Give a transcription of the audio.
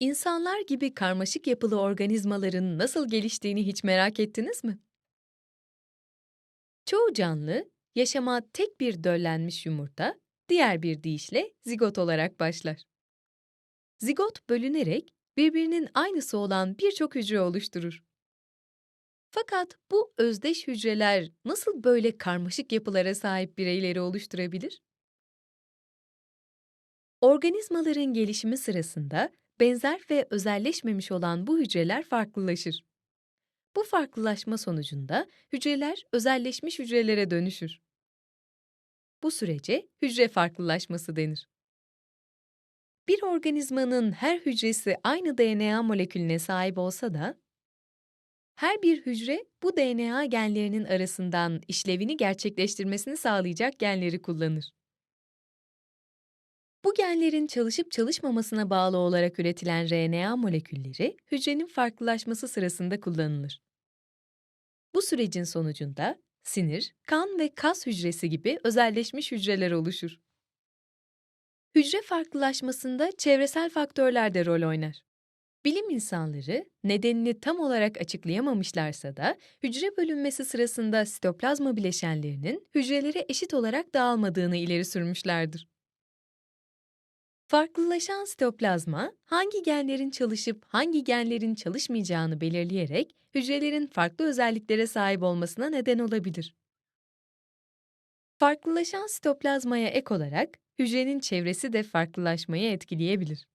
İnsanlar gibi karmaşık yapılı organizmaların nasıl geliştiğini hiç merak ettiniz mi? Çoğu canlı, yaşama tek bir döllenmiş yumurta, diğer bir deyişle zigot olarak başlar. Zigot bölünerek birbirinin aynısı olan birçok hücre oluşturur. Fakat bu özdeş hücreler nasıl böyle karmaşık yapılara sahip bireyleri oluşturabilir? Organizmaların gelişimi sırasında benzer ve özelleşmemiş olan bu hücreler farklılaşır. Bu farklılaşma sonucunda hücreler özelleşmiş hücrelere dönüşür. Bu sürece hücre farklılaşması denir. Bir organizmanın her hücresi aynı DNA molekülüne sahip olsa da, her bir hücre bu DNA genlerinin arasından işlevini gerçekleştirmesini sağlayacak genleri kullanır. Bu genlerin çalışıp çalışmamasına bağlı olarak üretilen RNA molekülleri hücrenin farklılaşması sırasında kullanılır. Bu sürecin sonucunda sinir, kan ve kas hücresi gibi özelleşmiş hücreler oluşur. Hücre farklılaşmasında çevresel faktörler de rol oynar. Bilim insanları nedenini tam olarak açıklayamamışlarsa da hücre bölünmesi sırasında sitoplazma bileşenlerinin hücrelere eşit olarak dağılmadığını ileri sürmüşlerdir. Farklılaşan sitoplazma, hangi genlerin çalışıp hangi genlerin çalışmayacağını belirleyerek hücrelerin farklı özelliklere sahip olmasına neden olabilir. Farklılaşan sitoplazmaya ek olarak hücrenin çevresi de farklılaşmayı etkileyebilir.